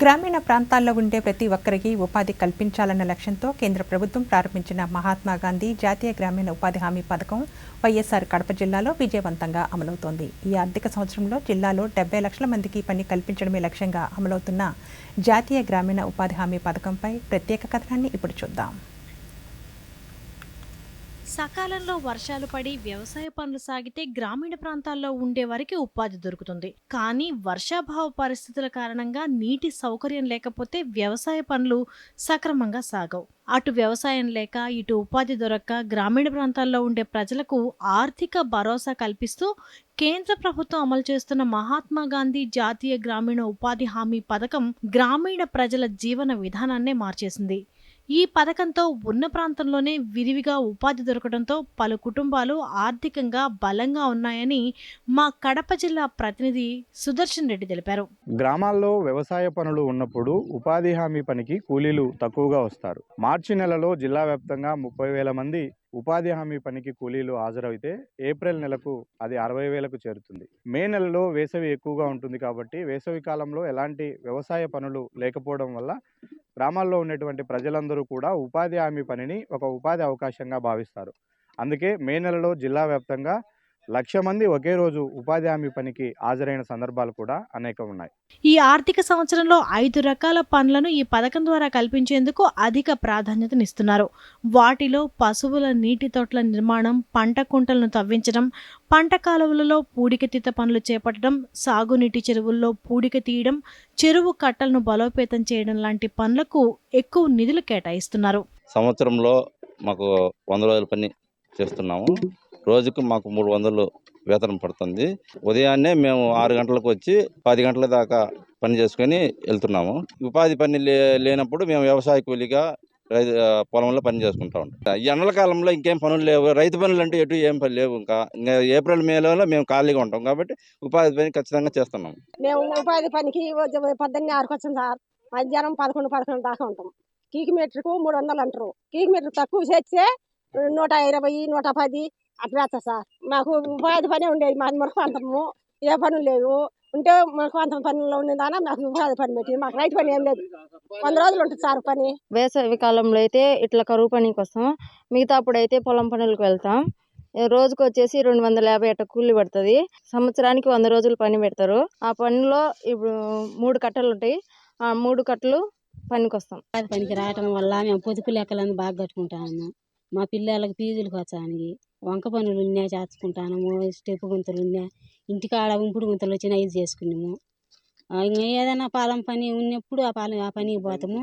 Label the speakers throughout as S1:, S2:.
S1: గ్రామీణ ప్రాంతాల్లో ఉండే ప్రతి ఒక్కరికి ఉపాధి కల్పించాలన్న లక్ష్యంతో కేంద్ర ప్రభుత్వం ప్రారంభించిన మహాత్మా గాంధీ జాతీయ గ్రామీణ ఉపాధి హామీ పథకం వైఎస్ఆర్ కడప జిల్లాలో విజయవంతంగా అమలవుతోంది. ఈ ఆర్థిక సంవత్సరంలో జిల్లాలో డెబ్బై లక్షల మందికి పని కల్పించడమే లక్ష్యంగా అమలవుతున్న జాతీయ గ్రామీణ ఉపాధి హామీ పథకంపై ప్రత్యేక కథనాన్ని ఇప్పుడు చూద్దాం.
S2: సకాలంలో వర్షాలు పడి వ్యవసాయ పనులు సాగితే గ్రామీణ ప్రాంతాల్లో ఉండే వారికి ఉపాధి దొరుకుతుంది. కానీ వర్షాభావ పరిస్థితుల కారణంగా నీటి సౌకర్యం లేకపోతే వ్యవసాయ పనులు సక్రమంగా సాగవు. అటు వ్యవసాయం లేక ఇటు ఉపాధి దొరక్క గ్రామీణ ప్రాంతాల్లో ఉండే ప్రజలకు ఆర్థిక భరోసా కల్పిస్తూ కేంద్ర ప్రభుత్వం అమలు చేస్తున్న మహాత్మా గాంధీ జాతీయ గ్రామీణ ఉపాధి హామీ పథకం గ్రామీణ ప్రజల జీవన విధానాన్నే మార్చేసింది. ఈ పథకంతో ఉన్న ప్రాంతంలోనే విరివిగా ఉపాధి దొరకడంతో పలు కుటుంబాలు ఆర్థికంగా బలంగా ఉన్నాయని మా కడప జిల్లా ప్రతినిధి సుదర్శన్ రెడ్డి తెలిపారు.
S3: గ్రామాల్లో వ్యవసాయ పనులు ఉన్నప్పుడు ఉపాధి హామీ పనికి కూలీలు తక్కువగా వస్తారు. మార్చి నెలలో జిల్లా వ్యాప్తంగా ముప్పై వేల మంది ఉపాధి హామీ పనికి కూలీలు హాజరైతే ఏప్రిల్ నెలకు అది అరవై వేలకు చేరుతుంది. మే నెలలో వేసవి ఎక్కువగా ఉంటుంది కాబట్టి వేసవి కాలంలో ఎలాంటి వ్యవసాయ పనులు లేకపోవడం వల్ల గ్రామాల్లో ఉన్నటువంటి ప్రజలందరూ కూడా ఉపాధి హామీ పనిని ఒక ఉపాధి అవకాశంగా భావిస్తారు. అందుకే మే నెలలో జిల్లా వ్యాప్తంగా లక్ష మంది ఒకే రోజు ఉపాధి హామీ పనికి హాజరైన సందర్భాలు కూడా అనేకం ఉన్నాయి
S2: ఈ ఆర్థిక సంవత్సరంలో ఐదు రకాల పనులను ఈ పథకం ద్వారా కల్పించేందుకు అధిక ప్రాధాన్యతనిస్తున్నారు. వాటిలో పశువుల నీటి తొట్ల నిర్మాణం పంట కుంటలను తవ్వించడం పంట కాలువలలో పూడికతీత పనులు చేపట్టడం సాగునీటి చెరువుల్లో పూడిక తీయడం చెరువు కట్టలను బలోపేతం చేయడం లాంటి పనులకు ఎక్కువ నిధులు కేటాయిస్తున్నారు.
S4: సంవత్సరంలో మాకు వంద రోజుల పని చేస్తున్నాము. రోజుకు మాకు మూడు వందలు వేతనం పడుతుంది. ఉదయాన్నే మేము ఆరు గంటలకు వచ్చి పది గంటల దాకా పని చేసుకొని వెళ్తున్నాము. ఉపాధి పని లే లేనప్పుడు మేము వ్యవసాయ కూలీగా రైతు పొలంలో పని చేసుకుంటా ఉంటాం. ఈ ఎండల కాలంలో ఇంకేం పనులు లేవు. రైతు పనులు అంటే ఎటు ఏం పని లేవు ఇంకా. ఇంకా ఏప్రిల్ మేలో మేము ఖాళీగా ఉంటాం కాబట్టి ఉపాధి పని ఖచ్చితంగా చేస్తున్నాం.
S5: మేము ఉపాధి పనికి ఉద్య- పొద్దున్నే ఆరుకు వచ్చాం సార్. మధ్యాహ్నం పదకొండు పదకొండు దాకా ఉంటాం. కీకి మీటర్కు మూడు వందలు అంటారు. కీకి మీటర్ తక్కువ చేస్తే నూట ఇరవై నూట పది అట్లా వేస్తా సార్. మాకు ఉపాధి పని ఉండేది. మాకు మనకు అంతము ఏ పనులు లేవు. ఉంటే మనకు అంత పనుల్లో ఉండేదానా మాకు ఉపాధి పని పెట్టింది. మాకు రైతు పని ఏం లేదు. వంద రోజులు ఉంటుంది సార్ పని.
S6: వేసవి కాలంలో అయితే ఇట్లా కరువు పనికి వస్తాం మిగతా అప్పుడు అయితే పొలం పనులకు వెళ్తాం. ఏ రోజుకు వచ్చేసి రెండు వందల యాభై అట్ట కూలి పడుతుంది. సంవత్సరానికి వంద రోజులు పని పెడతారు. ఆ పనిలో ఇప్పుడు మూడు కట్టలు ఉంటాయి. ఆ మూడు కట్టలు పనికి వస్తాం.
S7: పనికి రావటం వల్ల మేము పొదుపు లెక్కలను బాగా కట్టుకుంటాము. మా పిల్లలకి ఫీజులకు వచ్చానికి వంక పనులు ఉన్నాయి చేసుకుంటాము స్టెప్ గుంతలు ఉన్నాయి ఇంటికాడ ఉంపుడు గుంతలు వచ్చినా ఇది చేసుకున్నాము ఇంకా ఏదైనా పాలం పని ఉన్నప్పుడు ఆ పాలం ఆ పనికి పోతాము.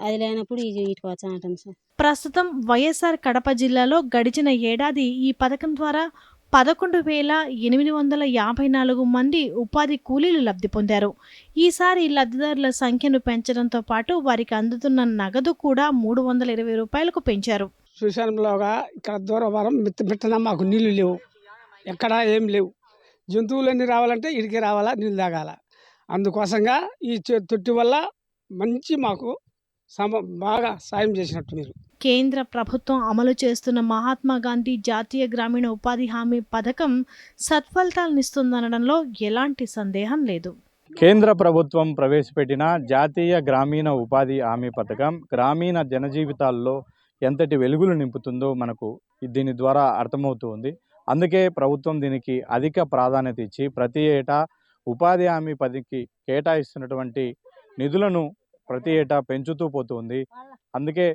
S7: అది లేనప్పుడు ఇది ఇటుకు వచ్చా సార్.
S2: ప్రస్తుతం వైఎస్ఆర్ కడప జిల్లాలో గడిచిన ఏడాది ఈ పథకం ద్వారా పదకొండు వేల ఎనిమిది వందల యాభై నాలుగు మంది ఉపాధి కూలీలు లబ్ధి పొందారు. ఈసారి లబ్ధిదారుల సంఖ్యను పెంచడంతో పాటు వారికి అందుతున్న నగదు కూడా మూడు వందల ఇరవై రూపాయలకు పెంచారు.
S8: శ్రీశైలంలోగా ఇక్కడ దూరవరం మిత్త మిట్టన మాకు నీళ్ళు లేవు. ఎక్కడా ఏం లేవు. జంతువులన్నీ రావాలంటే ఇడికి రావాలా నీళ్ళు తాగాల. అందుకోసంగా ఈ తొట్టి వల్ల మంచి మాకు సమ బాగా సాయం చేసినట్టు మీరు.
S2: కేంద్ర ప్రభుత్వం అమలు చేస్తున్న మహాత్మా గాంధీ జాతీయ గ్రామీణ ఉపాధి హామీ పథకం సత్ఫలితాలనిస్తుందనడంలో ఎలాంటి సందేహం లేదు.
S3: కేంద్ర ప్రభుత్వం ప్రవేశపెట్టిన జాతీయ గ్రామీణ ఉపాధి హామీ పథకం గ్రామీణ జనజీవితాల్లో ఎంతటి వెలుగులు నింపుతుందో మనకు దీని ద్వారా అర్థమవుతూ ఉంది. అందుకే ప్రభుత్వం దీనికి అధిక ప్రాధాన్యత ఇచ్చి ప్రతి ఏటా ఉపాధి హామీ పదికి కేటాయిస్తున్నటువంటి నిధులను ప్రతి ఏటా పెంచుతూ పోతుంది అందుకే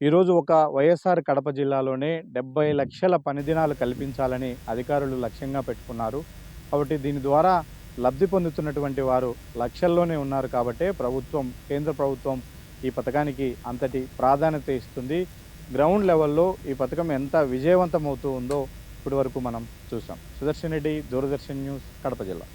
S3: ఈరోజు ఒక వైఎస్ఆర్ కడప జిల్లాలోనే డెబ్బై లక్షల పని దినాలు కల్పించాలని అధికారులు లక్ష్యంగా పెట్టుకున్నారు. కాబట్టి దీని ద్వారా లబ్ధి పొందుతున్నటువంటి వారు లక్షల్లోనే ఉన్నారు కాబట్టే ప్రభుత్వం కేంద్ర ప్రభుత్వం ఈ పథకానికి అంతటి ప్రాధాన్యత ఇస్తుంది. గ్రౌండ్ లెవెల్లో ఈ పథకం ఎంత విజయవంతమవుతూ ఉందో ఇప్పటి వరకు మనం చూసాం. సుదర్శన్ రెడ్డి దూరదర్శన్ న్యూస్ కడప జిల్లా.